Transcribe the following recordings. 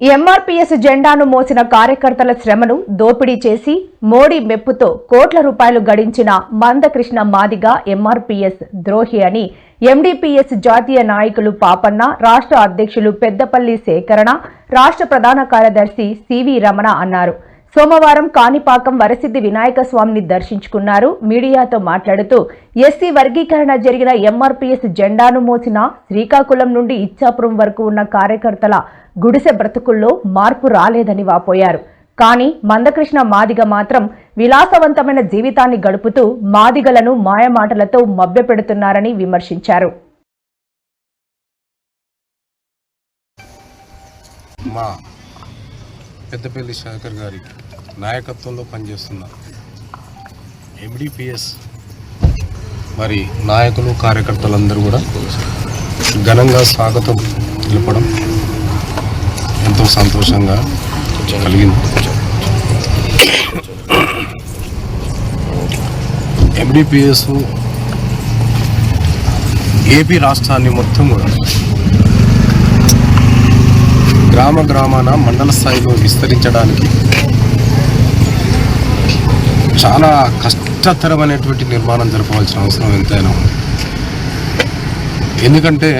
MRPS జెండాను మోసిన కార్యకర్తల శ్రమను దోపిడీ చేసి మోడీ మెప్పుతో కోట్ల రూపాయలు గడించిన మందకృష్ణ మాదిగ ఎంఆర్పీఎస్ ద్రోహి అని ఎండీపీఎస్ జాతీయ నాయకులు పాపన్న రాష్ట్ర అధ్యక్షులు పెద్దపల్లి సేకరణ రాష్ట్ర ప్రధాన కార్యదర్శి సివి రమణ అన్నారు. సోమవారం కాణిపాకం వరసిద్ధి వినాయక స్వామిని దర్శించుకున్నారు. మీడియాతో మాట్లాడుతూ ఎస్సీ వర్గీకరణ జరిగిన ఎంఆర్పీఎస్ జెండాను మోసిన శ్రీకాకుళం నుండి ఇచ్చాపురం వరకు ఉన్న కార్యకర్తల గుడిసె బ్రతుకుల్లో మార్పు రాలేదని వాపోయారు. కానీ మందకృష్ణ మాదిగ మాత్రం విలాసవంతమైన జీవితాన్ని గడుపుతూ మాదిగలను మాయమాటలతో మభ్యపెడుతున్నారని విమర్శించారు. మా పెద్దపల్లి శేఖర్ గారి నాయకత్వంలో పనిచేస్తున్న ఎండిపిఎస్ మరి నాయకులు కార్యకర్తలందరూ కూడా ఘనంగా స్వాగతం తెలపడం చాలా సంతోషంగా కలిగింది. ఎంబీపీఎస్ ఏపీ రాష్ట్రాన్ని మొత్తం కూడా గ్రామ గ్రామాన మండల స్థాయిలో విస్తరించడానికి చాలా కష్టతరమైనటువంటి నిర్మాణం జరపవలసిన అవసరం ఎంతైనా ఉంది. ఎందుకంటే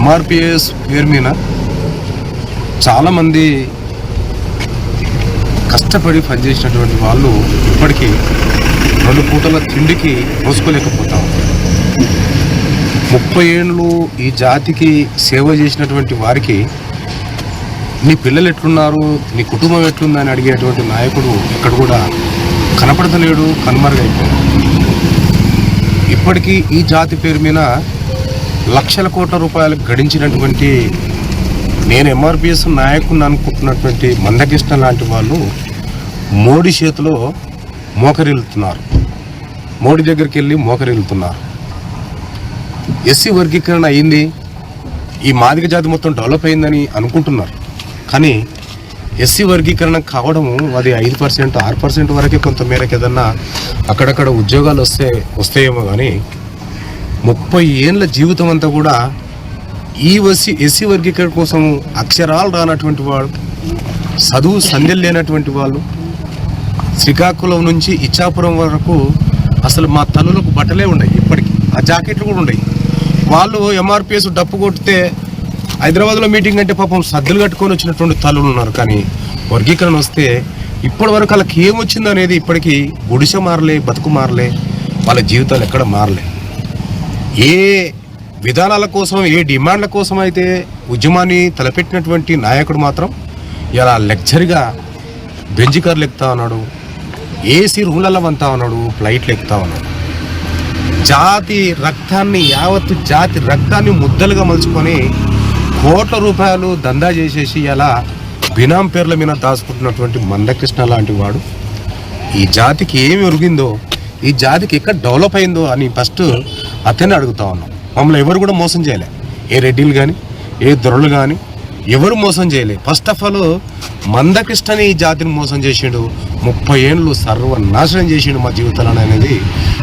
ఎంఆర్పిఎస్ పేరు మీద చాలామంది కష్టపడి పనిచేసినటువంటి వాళ్ళు ఇప్పటికీ రెండు పూటల తిండికి నోసుకోలేకపోతాం ముప్పై ఏళ్ళు ఈ జాతికి సేవ చేసినటువంటి వారికి నీ పిల్లలు ఎట్లున్నారు నీ కుటుంబం ఎట్లుందని అడిగేటువంటి నాయకుడు ఇక్కడ కూడా కనపడతలేడు కనుమరుగైపోయాడు. ఇప్పటికీ ఈ జాతి పేరు మీద లక్షల కోట్ల రూపాయలు గడించినటువంటి నేను ఎంఆర్పిఎస్ నాయకుడిని అనుకుంటున్నటువంటి మందకృష్ణ లాంటి వాళ్ళు మోడీ చేతిలో మోకరిల్లుతున్నారు. మోడీ దగ్గరికి వెళ్ళి మోకరిల్లుతున్నారు. ఎస్సీ వర్గీకరణ అయింది. ఈ మాదిక జాతి మొత్తం డెవలప్ అయిందని అనుకుంటున్నారు. కానీ ఎస్సీ వర్గీకరణ కావడము అది ఐదు పర్సెంట్ ఆరు పర్సెంట్ వరకే కొంతమేరకు ఏదన్నా అక్కడక్కడ ఉద్యోగాలు వస్తే వస్తాయేమో కానీ ముప్పై ఏళ్ళ జీవితం అంతా కూడా ఈ ఎస్సీ ఎస్సీ వర్గీకరణ కోసం అక్షరాలు రానటువంటి వాడు చదువు సంధ్యలు లేనటువంటి వాళ్ళు శ్రీకాకుళం నుంచి ఇచ్చాపురం వరకు అసలు మా తల్లులకు బట్టలే ఉన్నాయి ఇప్పటికీ. ఆ జాకెట్లు కూడా ఉన్నాయి వాళ్ళు ఎంఆర్పిఎస్ డప్పు కొడితే హైదరాబాద్లో మీటింగ్ అంటే పాపం సద్దులు కట్టుకొని వచ్చినటువంటి తల్లులు ఉన్నారు. కానీ వర్గీకరణ వస్తే ఇప్పటి వరకు వాళ్ళకి ఏమొచ్చింది అనేది ఇప్పటికీ గుడిసె మారలే బతుకు మారలే వాళ్ళ జీవితాలు ఎక్కడ మారలే. ఏ విధానాల కోసం ఏ డిమాండ్ల కోసం అయితే ఉద్యమాన్ని తలపెట్టినటువంటి నాయకుడు మాత్రం ఇలా లెక్చర్గా బెంజికర్లు ఎక్కుతా ఉన్నాడు ఏసీ రూమ్లలో వంతా ఉన్నాడు ఫ్లైట్లు ఎక్కుతా ఉన్నాడు. జాతి రక్తాన్ని యావత్తు జాతి రక్తాన్ని ముద్దలుగా మలుచుకొని కోట్ల రూపాయలు దందా చేసేసి ఇలా బినాం పేర్ల మీద దాచుకుంటున్నటువంటి మందకృష్ణ లాంటి వాడు. ఈ జాతికి ఏమి ఒరిగిందో ఈ జాతికి ఎక్కడ డెవలప్ అయిందో అని ఫస్ట్ అతన్ని అడుగుతా ఉన్నాం. మమ్మల్ని ఎవరు కూడా మోసం చేయలే. ఏ రెడ్డిలు కానీ ఏ దొరలు కానీ ఎవరు మోసం చేయలే. ఫస్ట్ ఆఫ్ ఆల్ మందకృష్ణని ఈ జాతిని మోసం చేసిండు. ముప్పై ఏళ్ళు సర్వనాశనం చేసిండు మా జీవితాలను అనేది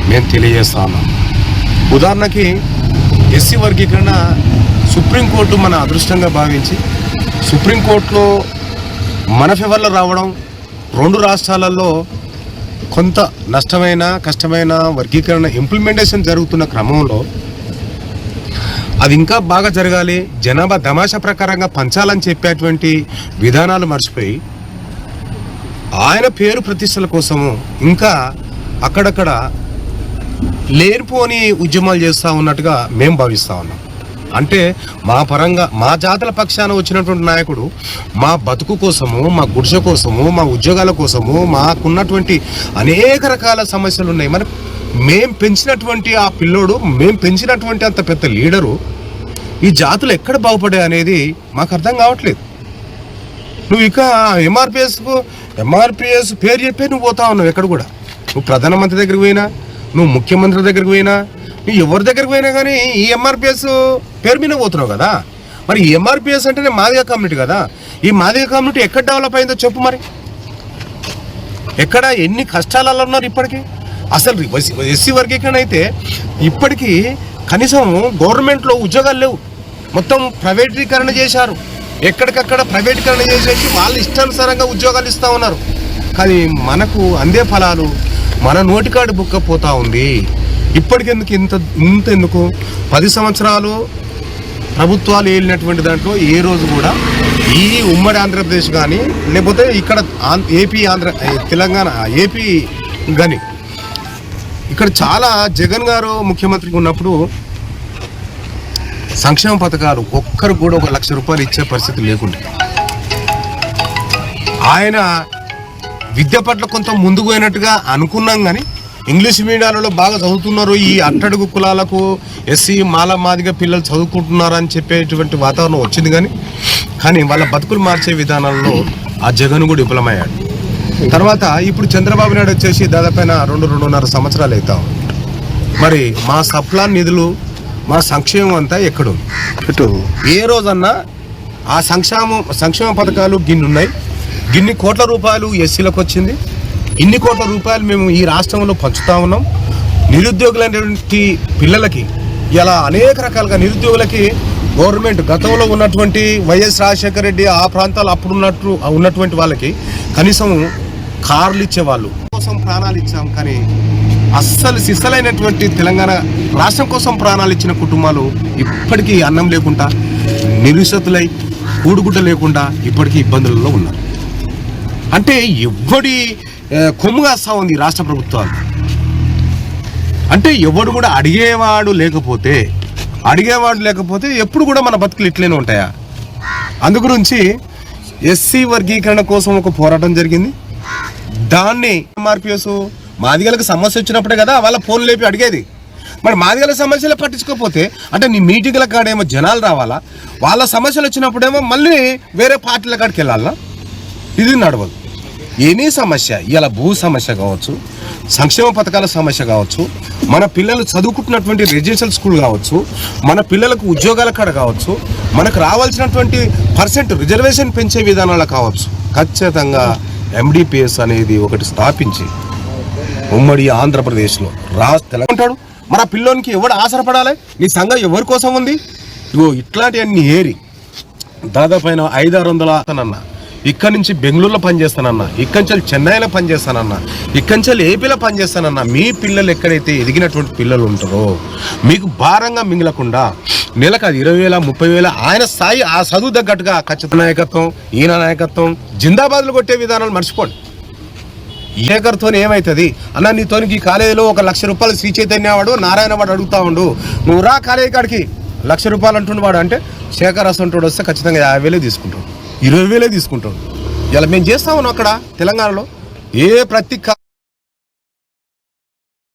నేను తెలియజేస్తా ఉన్నాను. ఉదాహరణకి ఎస్సీ వర్గీకరణ సుప్రీంకోర్టు మన అదృష్టంగా భావించి సుప్రీంకోర్టులో మన ఫేవర్లో రావడం రెండు రాష్ట్రాలలో కొంత నష్టమైన కష్టమైన వర్గీకరణ ఇంప్లిమెంటేషన్ జరుగుతున్న క్రమంలో అది ఇంకా బాగా జరగాలి. జనాభా తమాషా ప్రకారంగా పంచాలని చెప్పేటువంటి విధానాలు మర్చిపోయి ఆయన పేరు ప్రతిష్టల కోసము ఇంకా అక్కడక్కడ లేనిపోని ఉద్యమాలు చేస్తూ ఉన్నట్టుగా మేము భావిస్తూ ఉన్నాం. అంటే మా పరంగా మా జాతల పక్షాన వచ్చినటువంటి నాయకుడు మా బతుకు కోసము మా గుడిసె కోసము మా ఉద్యోగాల కోసము మాకున్నటువంటి అనేక రకాల సమస్యలు ఉన్నాయి. మరి మేం పెంచినటువంటి ఆ పిల్లోడు మేం పెంచినటువంటి అంత పెద్ద లీడరు ఈ జాతులు ఎక్కడ బాగుపడే అనేది మాకు అర్థం కావట్లేదు. నువ్వు ఇక ఎంఆర్పిఎస్కు ఎంఆర్పిఎస్ పేరు చెప్పే నువ్వు పోతా ఉన్నావు ఎక్కడ కూడా. నువ్వు ప్రధానమంత్రి దగ్గరికి పోయినా నువ్వు ముఖ్యమంత్రి దగ్గరికి పోయినా నువ్వు ఎవరి దగ్గరికి పోయినా కానీ ఈ ఎంఆర్పిఎస్ పేరు మీద పోతున్నావు కదా. మరి ఎంఆర్పిఎస్ అంటేనే మాదిగ కమ్యూనిటీ కదా. ఈ మాదిగ కమ్యూనిటీ ఎక్కడ డెవలప్ అయిందో చెప్పు మరి. ఎక్కడ ఎన్ని కష్టాలలో ఉన్నారు ఇప్పటికీ? అసలు ఎస్సీ వర్గీకరణ అయితే ఇప్పటికీ కనీసం గవర్నమెంట్లో ఉద్యోగాలు లేవు. మొత్తం ప్రైవేటీకరణ చేశారు. ఎక్కడికక్కడ ప్రైవేటీకరణ చేసేసి వాళ్ళు ఇష్టానుసారంగా ఉద్యోగాలు ఇస్తూ ఉన్నారు. కానీ మనకు అందే ఫలాలు మన నోటికాడు బుక్క పోతా ఉంది. ఇప్పటికెందుకు ఇంత ఇంత ఎందుకు పది సంవత్సరాలు ప్రభుత్వాలు ఏలినటువంటి దాంట్లో ఏ రోజు కూడా ఈ ఉమ్మడి ఆంధ్రప్రదేశ్ కానీ లేకపోతే ఇక్కడ ఆం- ఏపీ ఆంధ్ర తెలంగాణ ఏపీ కానీ ఇక్కడ చాలా జగన్ గారు ముఖ్యమంత్రిగా ఉన్నప్పుడు సంక్షేమ పథకాలు ఒక్కరు కూడా ఒక లక్ష రూపాయలు ఇచ్చే పరిస్థితి లేకుండా. ఆయన విద్య పట్ల కొంత ముందుకు పోయినట్టుగా అనుకున్నాం కానీ ఇంగ్లీష్ మీడియాలలో బాగా చదువుతున్నారు. ఈ అట్టడుగు కులాలకు ఎస్సీ మాల మాదిగా పిల్లలు చదువుకుంటున్నారు అని చెప్పేటువంటి వాతావరణం వచ్చింది కానీ కానీ వాళ్ళ బతుకులు మార్చే విధానాల్లో ఆ జగన్ కూడా విఫలమయ్యాడు. తర్వాత ఇప్పుడు చంద్రబాబు నాయుడు వచ్చేసి దాదాపైన రెండు రెండున్నర సంవత్సరాలు అవుతాం మరి మా సప్లాన్ నిధులు మా సంక్షేమం అంతా ఎక్కడుంది? ఇటు. ఏ రోజన్నా ఆ సంక్షేమం సంక్షేమ పథకాలు గిన్ని ఉన్నాయి. గిన్ని కోట్ల రూపాయలు ఎస్సీలకు వచ్చింది. ఇన్ని కోట్ల రూపాయలు మేము ఈ రాష్ట్రంలో పంచుతా ఉన్నాం. నిరుద్యోగులైనటువంటి పిల్లలకి ఇలా అనేక రకాలుగా నిరుద్యోగులకి గవర్నమెంట్ గతంలో ఉన్నటువంటి వైఎస్ రాజశేఖర రెడ్డి ఆ ప్రాంతాలు అప్పుడు ఉన్నట్టు ఉన్నటువంటి వాళ్ళకి కనీసం కార్లు ఇచ్చేవాళ్ళు. కోసం ప్రాణాలు ఇచ్చాం కానీ అస్సలు సిస్సలైనటువంటి తెలంగాణ రాష్ట్రం కోసం ప్రాణాలు ఇచ్చిన కుటుంబాలు ఇప్పటికీ అన్నం లేకుండా నిరుసతులై కూడుగుడ్డ లేకుండా ఇప్పటికీ ఇబ్బందులలో ఉన్నారు. అంటే ఎవడి కొమ్ముగా ఉంది ఈ రాష్ట్ర ప్రభుత్వాలు. అంటే ఎవడు కూడా అడిగేవాడు లేకపోతే అడిగేవాడు లేకపోతే ఎప్పుడు కూడా మన బతుకులు ఇట్లనే ఉంటాయా? అందు గురించి ఎస్సీ వర్గీకరణ కోసం ఒక పోరాటం జరిగింది. దాన్ని ఎంఆర్పిఎస్ మాదిగలకు సమస్య వచ్చినప్పుడే కదా వాళ్ళ ఫోన్ లేపి అడిగేది. మరి మాదిగల సమస్యలు పట్టించుకోకపోతే అంటే నీ మీటింగ్ల కాడేమో జనాలు రావాలా? వాళ్ళ సమస్యలు వచ్చినప్పుడేమో మళ్ళీ వేరే పార్టీల కాడికి వెళ్ళాలా? ఇది నడవదు. ఎనీ సమస్య ఇలా భూ సమస్య కావచ్చు సంక్షేమ పథకాల సమస్య కావచ్చు మన పిల్లలు చదువుకుంటున్నటువంటి రెసిడెన్షియల్ స్కూల్ కావచ్చు మన పిల్లలకు ఉద్యోగాల కాడ కావచ్చు మనకు రావాల్సినటువంటి పర్సెంట్ రిజర్వేషన్ పెంచే విధానాలు కావచ్చు. ఖచ్చితంగా ఎండిపిఎస్ అనేది ఒకటి స్థాపించి ఉమ్మడి ఆంధ్రప్రదేశ్లో రా తెలంగాణ ఉంటాడు. మన పిల్లోనికి ఎవడు ఆసరపడాలి నీ సంఘం ఎవరి కోసం ఉంది? ఇగో ఇట్లాంటివన్నీ ఏరి దాదాపు ఆయన ఐదు ఆరు వందల అతనన్న ఇక్కడి నుంచి బెంగళూరులో పనిచేస్తానన్న ఇక్కడి నుంచి చెన్నైలో పనిచేస్తానన్న ఇక్కడి నుంచి ఏపీలో పనిచేస్తానన్న మీ పిల్లలు ఎక్కడైతే ఎదిగినటువంటి పిల్లలు ఉంటారో మీకు భారంగా మింగలకుండా నెలకు అది ఇరవై వేల ముప్పై వేల. ఆయన స్థాయి ఆ చదువు తగ్గట్టుగా ఖచ్చిత నాయకత్వం ఈయన నాయకత్వం జిందాబాద్లు కొట్టే విధానాలు మర్చిపోండి. ఏకర్తో ఏమవుతుంది అన్న నీతోనికి ఈ కాలేజీలో ఒక లక్ష రూపాయలు శ్రీ చైతన్య వాడు నారాయణ వాడు అడుగుతా ఉండు. నువ్వు రా కాలేజీ కాడికి. లక్ష రూపాయలు అంటుండు వాడు అంటే శేఖర్ అసంటుడు వస్తే ఖచ్చితంగా యాభై వేలే తీసుకుంటాడు. ఇరవై వేలే తీసుకుంటాడు. ఇలా మేము చేస్తా ఉన్నాం అక్కడ తెలంగాణలో? ఏ ప్రతి